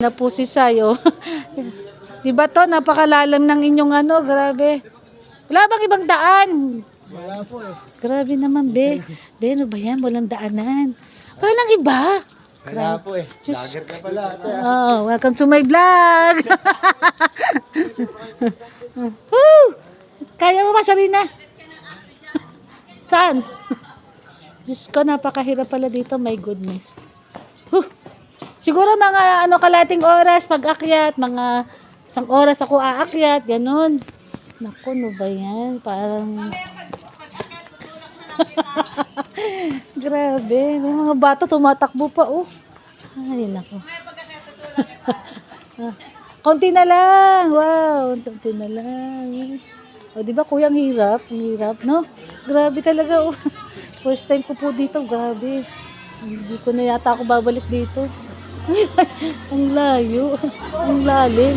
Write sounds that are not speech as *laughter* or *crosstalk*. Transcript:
na po si Sayo. *laughs* Di ba to, napakalalim ng inyong ano, grabe. Wala bang ibang daan? Wala po eh. Grabe naman, be. Be, ano ba yan? Walang daanan. Walang iba. Wala po eh. Lager ka pala. Oh, welcome to my vlog. *laughs* Woo! Kaya mo ba, Sarina? *laughs* Saan? Diyos ko, napakahirap pala dito. My goodness. Huh. Siguro mga ano kalating oras pag-akyat, mga isang oras ako aakyat, ganun. Naku, no ba yan? Parang... *laughs* Grabe, may mga bata tumatakbo pa, oh. Ay, nako. *laughs* Konti na lang. Wow, konti na lang. O, di ba, kuya, ang hirap. Ang hirap, no? Grabe talaga, oh. *laughs* First time ko po dito, grabe. Hindi ko na yata ako babalik dito. Ang layo. Ang lalim.